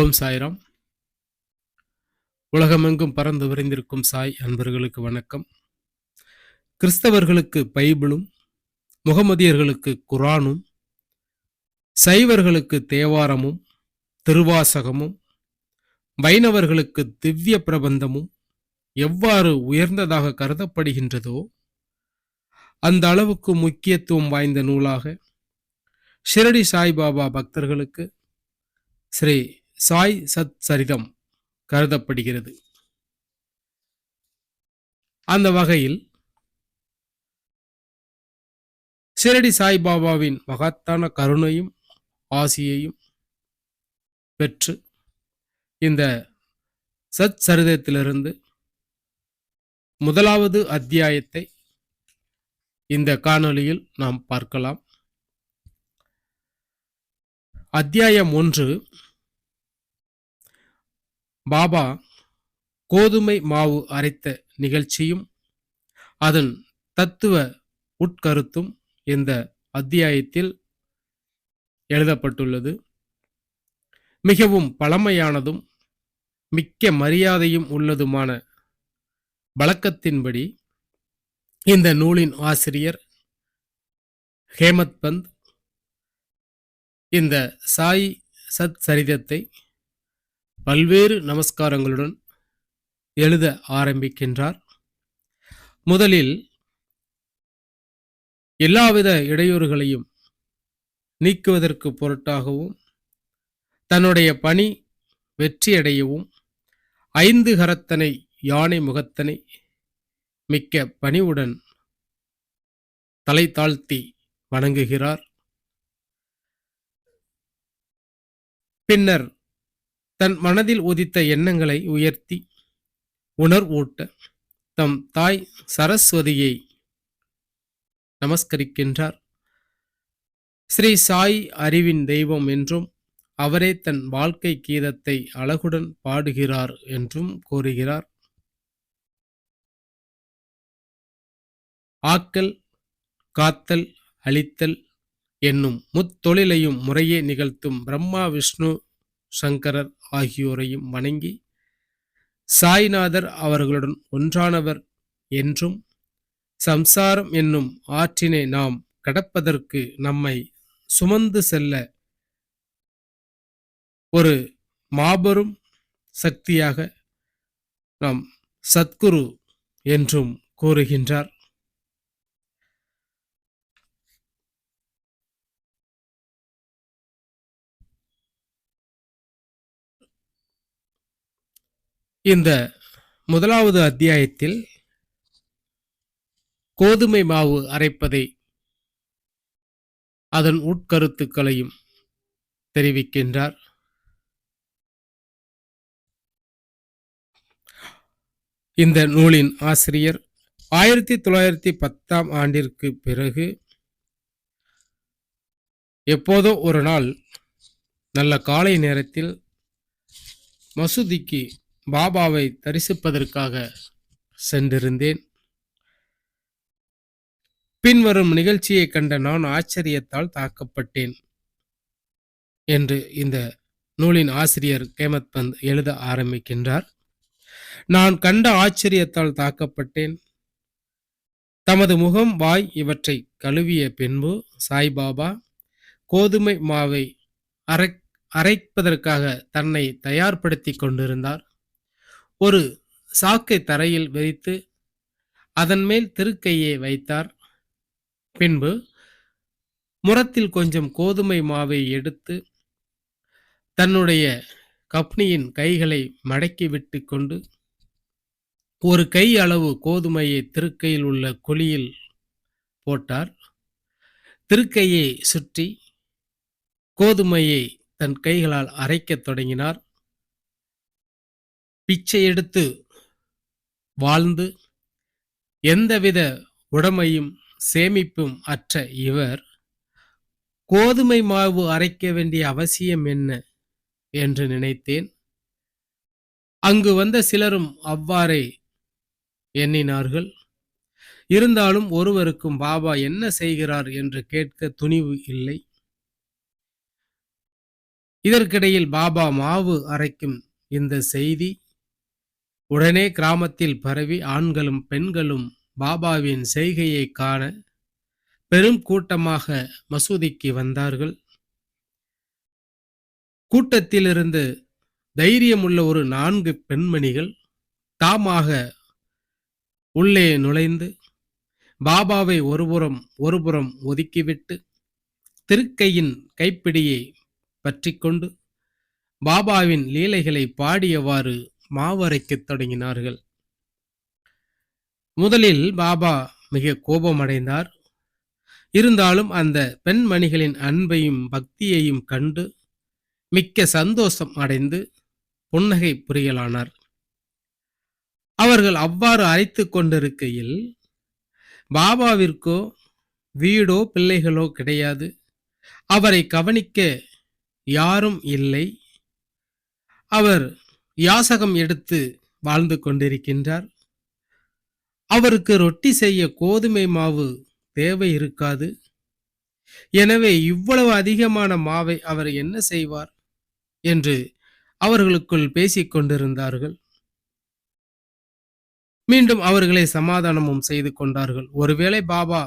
ஓம் சாய்ராம். உலகமெங்கும் பறந்து விரைந்திருக்கும் சாய் அன்பர்களுக்கு வணக்கம். கிறிஸ்தவர்களுக்கு பைபிளும் முகமதியர்களுக்கு குரானும் சைவர்களுக்கு தேவாரமும் திருவாசகமும் வைணவர்களுக்கு திவ்ய பிரபந்தமும் எவ்வாறு உயர்ந்ததாக கருதப்படுகின்றதோ அந்த அளவுக்கு முக்கியத்துவம் வாய்ந்த நூலாக ஷிரடி சாய்பாபா பக்தர்களுக்கு ஸ்ரீ சாய் சத் சரிதம் கருதப்படுகிறது. அந்த வகையில் சிரடி சாய்பாபாவின் மகத்தான கருணையும் ஆசியையும் பெற்று இந்த சத் சரிதத்திலிருந்து முதலாவது அத்தியாயத்தை இந்த காணொளியில் நாம் பார்க்கலாம். அத்தியாயம் ஒன்று பாபா கோதுமை மாவு அரைத்த நிகழ்ச்சியும் அதன் தத்துவ உட்கருத்தும் இந்த அத்தியாயத்தில் எழுதப்பட்டுள்ளது. மிகவும் பழமையானதும் மிக்க மரியாதையும் உள்ளதுமான வழக்கத்தின்படி இந்த நூலின் ஆசிரியர் ஹேமத் பந்த் இந்த சாய் சத் சரிதத்தை பல்வேறு நமஸ்காரங்களுடன் எழுத ஆரம்பிக்கின்றார். முதலில் எல்லாவித இடையூறுகளையும் நீக்குவதற்கு பொருட்டாகவும் தன்னுடைய பணி வெற்றியடையவும் ஐந்து கரத்தனை யானை முகத்தனை மிக்க பணிவுடன் தலை தாழ்த்தி வணங்குகிறார். பின்னர் தன் மனதில் உதித்த எண்ணங்களை உயர்த்தி உணர்வூட்ட தம் தாய் சரஸ்வதியை நமஸ்கரிக்கின்றார். ஸ்ரீ சாய் அறிவின் தெய்வம் என்றும் அவரே தன் வாழ்க்கை கீதத்தை அழகுடன் பாடுகிறார் என்றும் கூறுகிறார். ஆக்கல் காத்தல் அழித்தல் என்னும் முத்தொழிலையும் முறையே நிகழ்த்தும் பிரம்மா விஷ்ணு சங்கரர் ஆகியோரையும் வணங்கி சாய்நாதர் அவர்களுடன் ஒன்றானவர் என்றும் சம்சாரம் என்னும் ஆற்றினை நாம் கடப்பதற்கு நம்மை சுமந்து செல்ல ஒரு மாபெரும் சக்தியாக நாம் சத்குரு என்றும் கூறுகின்றார். இந்த முதலாவது அத்தியாயத்தில் கோதுமை மாவு அரைப்பதை அதன் உட்கருத்துக்களையும் தெரிவிக்கின்றார். இந்த நூலின் ஆசிரியர் ஆயிரத்தி தொள்ளாயிரத்தி பத்தாம் ஆண்டிற்கு பிறகு எப்போதோ ஒரு நாள் நல்ல காலை நேரத்தில் மசூதிக்கு பாபாவை தரிசிப்பதற்காக சென்றிருந்தேன். பின்வரும் நிகழ்ச்சியை கண்ட நான் ஆச்சரியத்தால் தாக்கப்பட்டேன் என்று இந்த நூலின் ஆசிரியர் கேமத் பந்த் எழுத ஆரம்பிக்கின்றார். நான் கண்ட ஆச்சரியத்தால் தாக்கப்பட்டேன். தமது முகம் வாய் இவற்றை கழுவிய பின்பு சாய்பாபா கோதுமை மாவை அரை அரைப்பதற்காக தன்னை தயார்படுத்தி கொண்டிருந்தார். ஒரு சாக்கை தரையில் விரித்து அதன் மேல் திருக்கையை வைத்தார். பின்பு முரத்தில் கொஞ்சம் கோதுமை மாவை எடுத்து தன்னுடைய கப்னியின் கைகளை மடக்கி விட்டு கொண்டு ஒரு கை அளவு கோதுமையை திருக்கையில் உள்ள குழியில் போட்டார். திருக்கையை சுற்றி கோதுமையை தன் கைகளால் அரைக்கத் தொடங்கினார். பிச்சை எடுத்து வாழ்ந்து எந்தவித உடமையும் சேமிப்பும் அற்ற இவர் கோதுமை மாவு அரைக்க வேண்டிய அவசியம் என்ன என்று நினைத்தேன். அங்கு வந்த சிலரும் அவ்வாறே எண்ணினார்கள். இருந்தாலும் ஒருவருக்கும் பாபா என்ன செய்கிறார் என்று கேட்க துணிவு இல்லை. இதற்கிடையில் பாபா மாவு அரைக்கும் இந்த செய்தி உடனே கிராமத்தில் பரவி ஆண்களும் பெண்களும் பாபாவின் செய்கையை காண பெரும் கூட்டமாக மசூதிக்கு வந்தார்கள். கூட்டத்திலிருந்து தைரியமுள்ள ஒரு நான்கு பெண்மணிகள் தாமாக உள்ளே நுழைந்து பாபாவை ஒருபுறம் ஒருபுறம் ஒதுக்கிவிட்டு திருக்கையின் கைப்பிடியை பற்றி கொண்டு பாபாவின் லீலைகளை பாடியவாறு மாவரைக்கத் தொடங்கினார்கள். முதலில் பாபா மிக கோபமடைந்தார். இருந்தாலும் அந்த பெண்மணிகளின் அன்பையும் பக்தியையும் கண்டு மிக்க சந்தோஷம் அடைந்து புன்னகை புரியலானார். அவர்கள் அவ்வாறு அழைத்து கொண்டிருக்கையில் பாபாவிற்கோ வீடோ பிள்ளைகளோ கிடையாது. அவரை கவனிக்க யாரும் இல்லை. அவர் யாசகம் எடுத்து வாழ்ந்து கொண்டிருக்கின்றார். அவருக்கு ரொட்டி செய்ய கோதுமை மாவு தேவை இருக்காது. எனவே இவ்வளவு அதிகமான மாவை அவர் என்ன செய்வார்? என்று அவர்களுக்குள் பேசிக் கொண்டிருந்தார்கள். மீண்டும் அவர்களை சமாதானமும் செய்து கொண்டார்கள். ஒருவேளை பாபா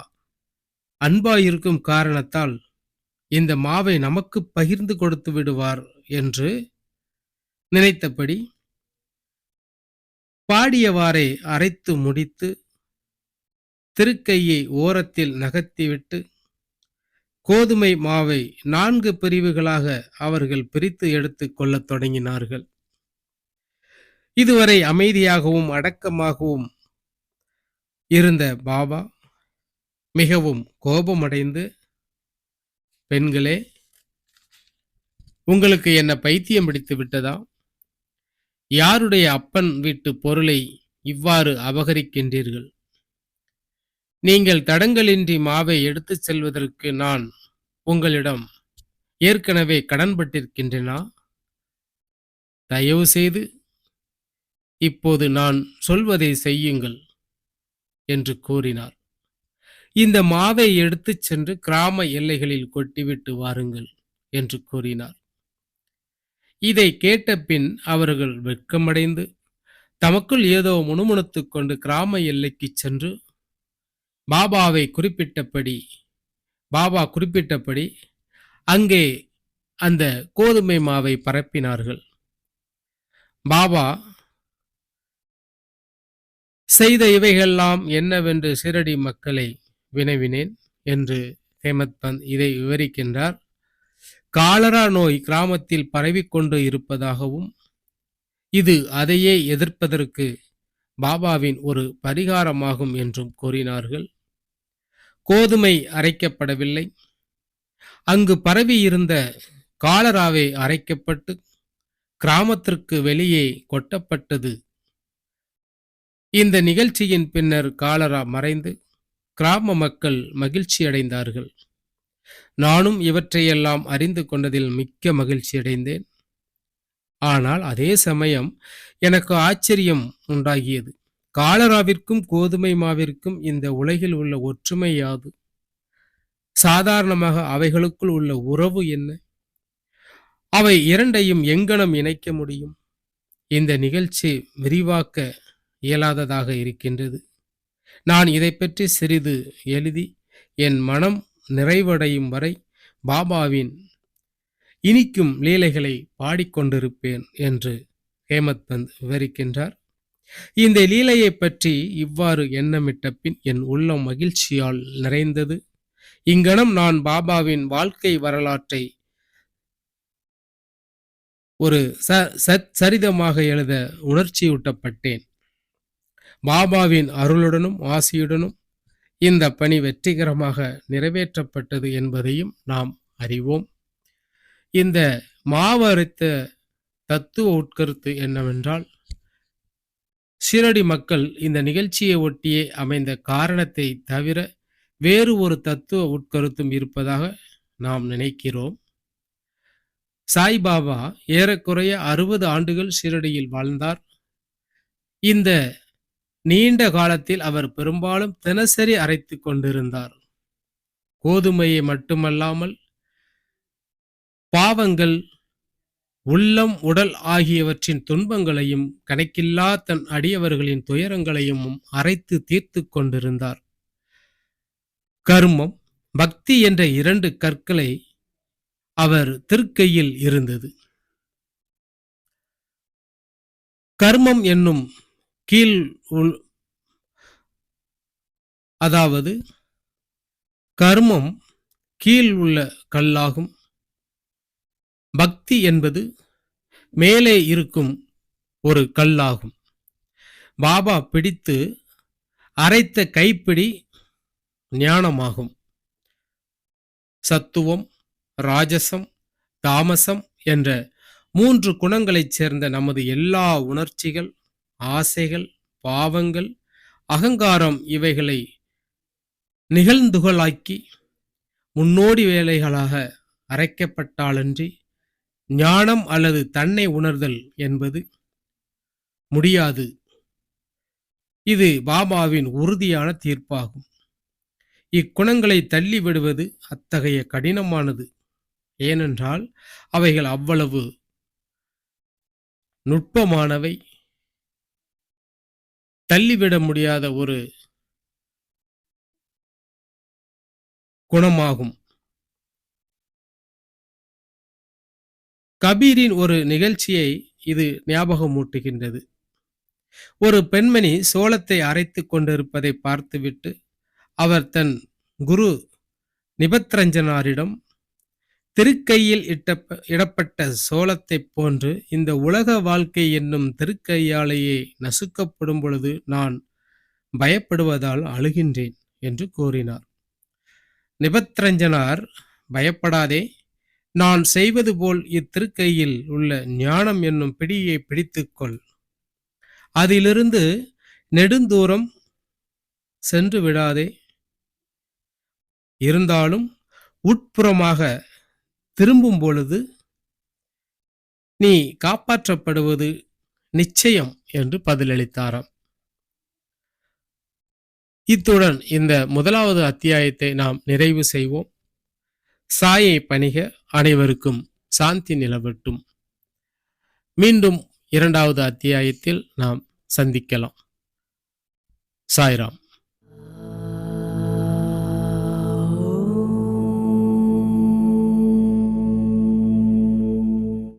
அன்பாயிருக்கும் காரணத்தால் இந்த மாவை நமக்கு பகிர்ந்து கொடுத்து விடுவார் என்று நினைத்தபடி பாடியவாறே அரைத்து முடித்து திருக்கையை ஓரத்தில் நகர்த்திவிட்டு கோதுமை மாவை நான்கு பிரிவுகளாக அவர்கள் பிரித்து எடுத்து கொள்ளத் தொடங்கினார்கள். இதுவரை அமைதியாகவும் அடக்கமாகவும் இருந்த பாபா மிகவும் கோபமடைந்து பெண்களே உங்களுக்கு என்ன பைத்தியம் பிடித்து விட்டதா? யாருடைய அப்பன் வீட்டு பொருளை இவ்வாறு அபகரிக்கின்றீர்கள்? நீங்கள் தடங்களின்றி மாவை எடுத்துச் செல்வதற்கு நான் உங்களிடம் ஏற்கனவே கடன்பட்டிருக்கின்றனா? தயவு செய்து இப்போது நான் சொல்வதை செய்யுங்கள் என்று கூறினார். இந்த மாவை எடுத்துச் சென்று கிராம எல்லைகளில் கொட்டிவிட்டு வாருங்கள் என்று கூறினார். இதை கேட்ட பின் அவர்கள் வெட்கமடைந்து தமக்குள் ஏதோ முணுமுணுத்துக் கொண்டு கிராம எல்லைக்கு சென்று பாபாவை குறிப்பிட்டபடி பாபா குறிப்பிட்டபடி அங்கே அந்த கோதுமை மாவை பரப்பினார்கள். பாபா செய்த இவைகள்லாம் என்னவென்று சிரடி மக்களை வினவினேன் என்று ஹேமத் பந்த் இதை விவரிக்கின்றார். காலரா நோய் கிராமத்தில் பரவிக்கொண்டு இருப்பதாகவும் இது அதையே எதிர்ப்பதற்கு பாபாவின் ஒரு பரிகாரமாகும் என்றும் கூறினார்கள். கோதுமை அரைக்கப்படவில்லை. அங்கு பரவி இருந்த காலராவே அரைக்கப்பட்டு கிராமத்திற்கு வெளியே கொட்டப்பட்டது. இந்த நிகழ்ச்சியின் பின்னர் காலரா மறைந்து கிராம மக்கள் மகிழ்ச்சி அடைந்தார்கள் நானும் இவற்றையெல்லாம் அறிந்து கொண்டதில் மிக்க மகிழ்ச்சி அடைந்தேன். ஆனால் அதே சமயம் எனக்கு ஆச்சரியம் உண்டாகியது. காலராவிற்கும் கோதுமை மாவிற்கும் இந்த உலகில் உள்ள ஒற்றுமை யாது? சாதாரணமாக அவைகளுக்குள் உள்ள உறவு என்ன? அவை இரண்டையும் எங்கனம் இணைக்க முடியும்? இந்த நிகழ்ச்சி விரிவாக்க இயலாததாக இருக்கின்றது. நான் இதை பற்றி சிறிது எழுதி என் மனம் நிறைவடையும் வரை பாபாவின் இனிக்கும் லீலைகளை பாடிக்கொண்டிருப்பேன் என்று ஹேமத் பந்த் விவரிக்கின்றார். இந்த லீலையை பற்றி இவ்வாறு எண்ணமிட்ட பின் என் உள்ளம் மகிழ்ச்சியால் நிறைந்தது. இங்கனம் நான் பாபாவின் வாழ்க்கை வரலாற்றை ஒரு ச சத் சரிதமாக எழுத உணர்ச்சியூட்டப்பட்டேன். பாபாவின் அருளுடனும் ஆசியுடனும் இந்த பணி வெற்றிகரமாக நிறைவேற்றப்பட்டது என்பதையும் நாம் அறிவோம். இந்த மாவரித்த தத்துவ உட்கருத்து என்னவென்றால் ஷிரடி மக்கள் இந்த நிகழ்ச்சியை ஒட்டியே அமைந்த காரணத்தை தவிர வேறு ஒரு தத்துவ உட்கருத்தும் இருப்பதாக நாம் நினைக்கிறோம். சாய்பாபா ஏறக்குறைய அறுபது ஆண்டுகள் ஷிரடியில் வாழ்ந்தார். இந்த நீண்ட காலத்தில் அவர் பெரும்பாலும் தினசரி அரைத்து கொண்டிருந்தார். கோதுமையை மட்டுமல்லாமல் பாவங்கள் உள்ளம் உடல் ஆகியவற்றின் துன்பங்களையும் கணக்கில்லா தன் அடியவர்களின் துயரங்களையும் அரைத்து தீர்த்து கொண்டிருந்தார். கர்மம் பக்தி என்ற இரண்டு கற்களை அவர் திருக்கையில் இருந்தது. கர்மம் என்னும் கீழ் உள் அதாவது கர்மம் கீழ் உள்ள கல்லாகும். பக்தி என்பது மேலே இருக்கும் ஒரு கல்லாகும். பாபா பிடித்து அரைத்த கைப்பிடி ஞானமாகும். சத்துவம் ராஜசம் தாமசம் என்ற மூன்று குணங்களைச் சேர்ந்த நமது எல்லா உணர்ச்சிகள் ஆசைகள் பாவங்கள் அகங்காரம் இவைகளை நிகழ்ந்துகளாக்கி முன்னோடி வேலைகளாக அரைக்கப்பட்டாலன்றி ஞானம் அல்லது தன்னை உணர்தல் என்பது முடியாது. இது பாபாவின் உறுதியான தீர்ப்பாகும். இக்குணங்களை தள்ளிவிடுவது அத்தகைய கடினமானது. ஏனென்றால் அவைகள் அவ்வளவு நுட்பமானவை. தள்ளிவிட முடியாத ஒரு குணமாகும். கபீரின் ஒரு நிகழ்ச்சியை இது ஞாபகமூட்டுகின்றது. ஒரு பெண்மணி சோளத்தை அரைத்துக் கொண்டிருப்பதை பார்த்துவிட்டு அவர் தன் குரு நிபத்ரஞ்சனாரிடம் திருக்கையில் இட்ட இடப்பட்ட சோளத்தைப் போன்று இந்த உலக வாழ்க்கை என்னும் திருக்கையாலேயே நசுக்கப்படும் பொழுது நான் பயப்படுவதால் அழுகின்றேன் என்று கூறினார். நிபத்ரஞ்சனார் பயப்படாதே நான் செய்வது போல் இத்திருக்கையில் உள்ள ஞானம் என்னும் பிடியை பிடித்துக்கொள். அதிலிருந்து நெடுந்தூரம் சென்று விடாதே. இருந்தாலும் உட்புறமாக திரும்பும் பொழுது நீ காப்பாற்றப்படுவது நிச்சயம் என்று பதிலளித்தாராம். இத்துடன் இந்த முதலாவது அத்தியாயத்தை நாம் நிறைவு செய்வோம். சாயை பணிக அனைவருக்கும் சாந்தி நிலவட்டும். மீண்டும் இரண்டாவது அத்தியாயத்தில் நாம் சந்திக்கலாம். சாய்ராம்.